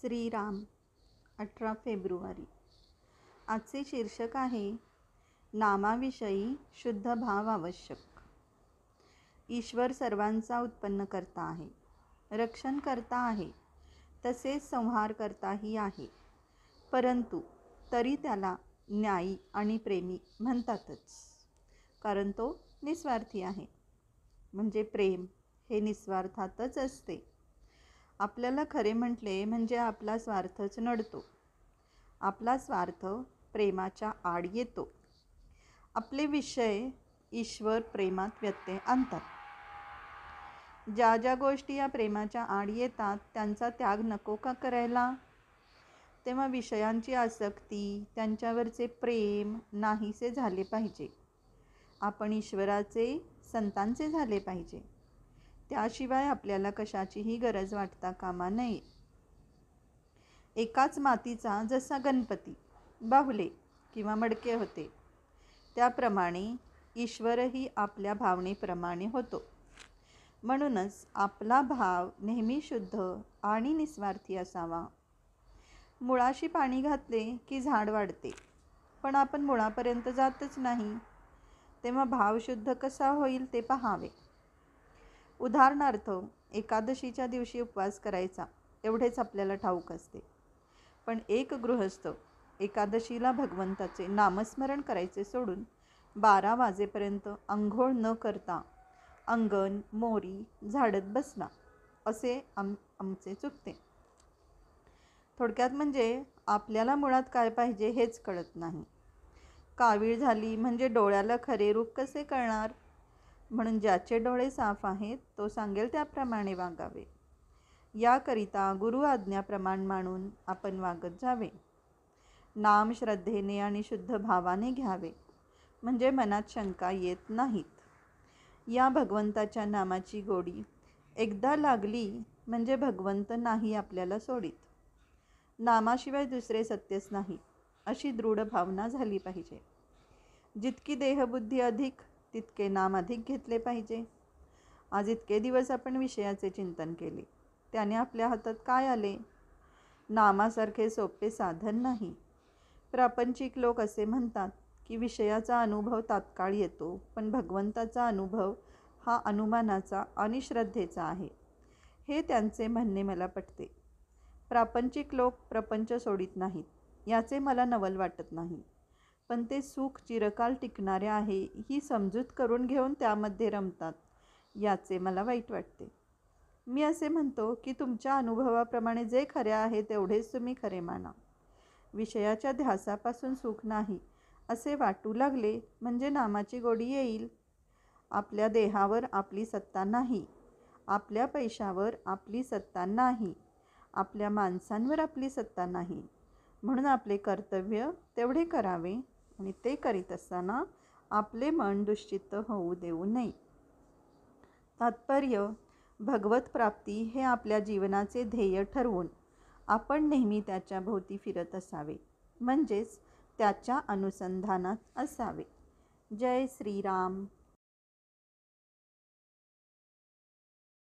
श्रीराम अठरा फेब्रुवारी. आजचे शीर्षक आहे नामाविषयी शुद्ध भाव आवश्यक. ईश्वर सर्वांचा उत्पन्न करता आहे रक्षण करता आहे तसेच संहार करताही आहे. परंतु तरी त्याला न्यायी आणि प्रेमी म्हणतातच कारण तो निस्वार्थी आहे. म्हणजे प्रेम हे निस्वार्थातच असते. आपल्याला खरे म्हटले म्हणजे आपला स्वार्थच नडतो. आपला स्वार्थ प्रेमाच्या आड येतो. आपले विषय ईश्वर प्रेमात व्यत्यय आणतात. ज्या ज्या गोष्टी या प्रेमाच्या आड येतात त्यांचा त्याग नको का करायला? तेव्हा विषयांची आसक्ती त्यांच्यावरचे प्रेम नाहीसे झाले पाहिजे. आपण ईश्वराचे संतांचे झाले पाहिजे. त्याशिवाय आपल्याला कशाचीही गरज वाटता कामा नये. एकाच मातीचा जसा गणपती बाहुले किंवा मडके होते त्याप्रमाणे ईश्वरही आपल्या भावनेप्रमाणे होतो. म्हणूनच आपला भाव नेहमी शुद्ध आणि निस्वार्थी असावा. मुळाशी पाणी घातले की झाड वाढते पण आपण मुळापर्यंत जातच नाही. तेव्हा भाव शुद्ध कसा होईल ते पहावे. उदाहरणार्थ एकादशीच्या दिवशी उपवास करायचा एवढेच आपल्याला ठाऊक असते. पण एक गृहस्थ एकादशीला भगवंताचे नामस्मरण करायचे सोडून बारा वाजेपर्यंत आंघोळ न करता अंगण मोरी झाडत बसला असे आम आमचे चुकते. थोडक्यात म्हणजे आपल्याला मुळात काय पाहिजे हेच कळत नाही. कावीळ झाली म्हणजे डोळ्याला खरे रूप कसे कळणार? म्हणून ज्याचे डोळे साफ आहेत तो सांगेल त्याप्रमाणे वागावे. याकरिता गुरु आज्ञाप्रमाण मानून आपण वागत जावे. नाम श्रद्धेने आणि शुद्ध भावाने घ्यावे म्हणजे मनात शंका येत नाहीत. या भगवंताच्या नामाची गोडी एकदा लागली म्हणजे भगवंत नाही आपल्याला सोडित. नामाशिवाय दुसरे सत्यच नाही अशी दृढ भावना झाली पाहिजे. जितकी देहबुद्धी अधिक तितके नाम अधिक घेतले पाहिजे. आज इतके दिवस आपण विषयाचे चिंतन केले. त्याने आपल्या हातात काय आले? नामासारखे सोपे साधन नाही. प्रापंचिक लोक असे म्हणतात की विषयाचा अनुभव तात्काळ येतो पण भगवंताचा अनुभव हा अनुमानाचा आणि श्रद्धेचा आहे. हे त्यांचे म्हणणे मला पटते. प्रापंचिक लोक प्रपंच सोडित नाहीत याचे मला नवल वाटत नाही. पण ते सुख चिरकाल टिकणारे आहे ही समजूत करून घेऊन त्यामध्ये रमतात याचे मला वाईट वाटते. मी असे म्हणतो की तुमच्या अनुभवाप्रमाणे जे खरे आहे तेवढेच तुम्ही खरे माना. विषयाच्या ध्यासापासून सुख नाही असे वाटू लागले म्हणजे नामाची गोडी येईल. आपल्या देहावर आपली सत्ता नाही आपल्या पैशावर आपली सत्ता नाही आपल्या माणसांवर आपली सत्ता नाही. म्हणून आपले कर्तव्य तेवढे करावे. आणि ते करीत असताना आपले मन दुश्चित्त होऊ देऊ नये. तात्पर्य भगवत प्राप्ती हे आपल्या जीवनाचे ध्येय ठरवून आपण नेहमी त्याच्या भोवती फिरत असावे म्हणजेच त्याच्या अनुसंधानात असावे. जय श्रीराम.